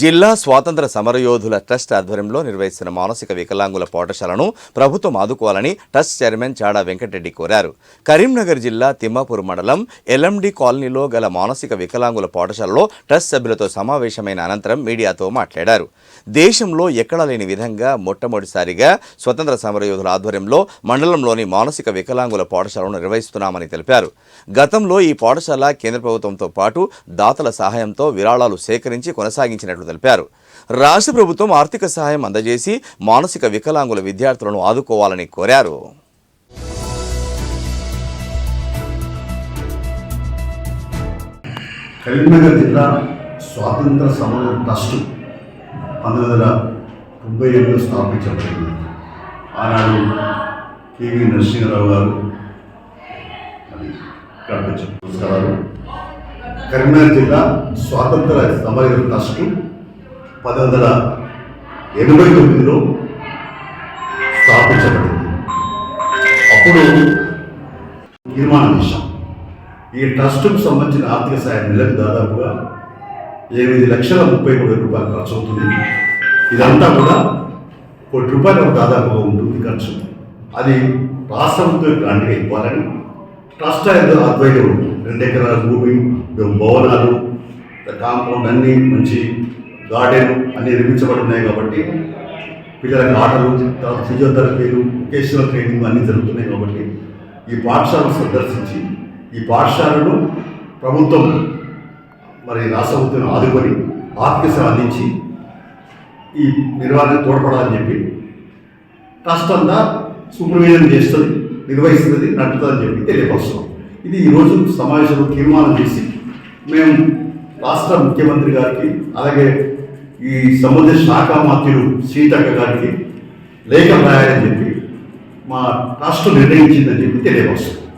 జిల్లా స్వాతంత్ర సమరయోధుల ట్రస్ట్ ఆధ్వర్యంలో నిర్వహిస్తున్న మానసిక వికలాంగుల పాఠశాలను ప్రభుత్వం ఆదుకోవాలని ట్రస్ట్ చైర్మన్ చాడా వెంకటరెడ్డి కోరారు. కరీంనగర్ జిల్లా తిమ్మాపూర్ మండలం ఎల్ఎండి కాలనీలో గల మానసిక వికలాంగుల పాఠశాలలో ట్రస్ట్ సభ్యులతో సమావేశమైన అనంతరం మీడియాతో మాట్లాడారు. దేశంలో ఎక్కడా లేని విధంగా మొట్టమొదటిసారిగా స్వతంత్ర సమరయోధుల ఆధ్వర్యంలో మండలంలోని మానసిక వికలాంగుల పాఠశాలను నిర్వహిస్తున్నామని తెలిపారు. గతంలో ఈ పాఠశాల కేంద్ర ప్రభుత్వంతో పాటు దాతల సహాయంతో విరాళాలు సేకరించి కొనసాగించినట్లు తెలిపారు. రాష్ట్ర ప్రభుత్వం ఆర్థిక సహాయం అందజేసి మానసిక వికలాంగుల విద్యార్థులను ఆదుకోవాలని కోరారు. కరీంనగర్ జిల్లా స్వాతంత్ర సమర ట్రస్ట్ పంతొమ్మిది వందల తొంభై ఏడులో స్థాపించబడింది. ఆనాడు కేవీ నరసింహరావు గారు అది కనిపించారు నమస్కారాలు. కరీంనగర్ జిల్లా స్వాతంత్ర సమర ట్రస్ట్ పది వందల ఎనభై తొమ్మిదిలో స్థాపించబడింది. అప్పుడు తీర్మానం చేశాం. ఈ ట్రస్టుకు సంబంధించిన ఆర్థిక సాయం నెలకు దాదాపుగా ఎనిమిది లక్షల ముప్పై మూడు రూపాయలు ఖర్చు అవుతుంది. ఇదంతా కూడా కోటి రూపాయలకు దాదాపుగా ఉంటుంది ఖర్చు. అది రాష్ట్రంతో గ్రాంట్గా ఇవ్వాలని ట్రస్ట్ అయితే అద్వైతం రెండు ఎకరాల భూమి భవనాలు కాంపౌండ్ అన్నీ మంచి గార్డెన్ అన్ని నిర్మించబడి ఉన్నాయి కాబట్టి పిల్లలకు ఆటలు ఫిజియోథెరపీలు వొకేషనల్ ట్రైనింగ్ అన్నీ జరుగుతున్నాయి కాబట్టి ఈ పాఠశాలను సందర్శించి ఈ పాఠశాలను ప్రభుత్వం మరి రాష్ట్ర ప్రభుత్వం ఆదుకొని ఆర్థిక అందించి ఈ నిర్వహణ తోడ్పడాలని చెప్పి ట్రస్ట్ అంతా సూపర్విజన్ చేస్తుంది నిర్వహిస్తుంది నడుపుతుందని చెప్పి తెలియపరుస్తున్నాం. ఇది ఈరోజు సమావేశంలో తీర్మానం చేసి మేము రాష్ట్ర ముఖ్యమంత్రి గారికి అలాగే ఈ సంబంధిత శాఖ మంత్రులు సీతక్క గారికి లేఖ రాయాలని చెప్పి మా ట్రస్ట్ నిర్ణయించిందని చెప్పి తెలియవస్తుంది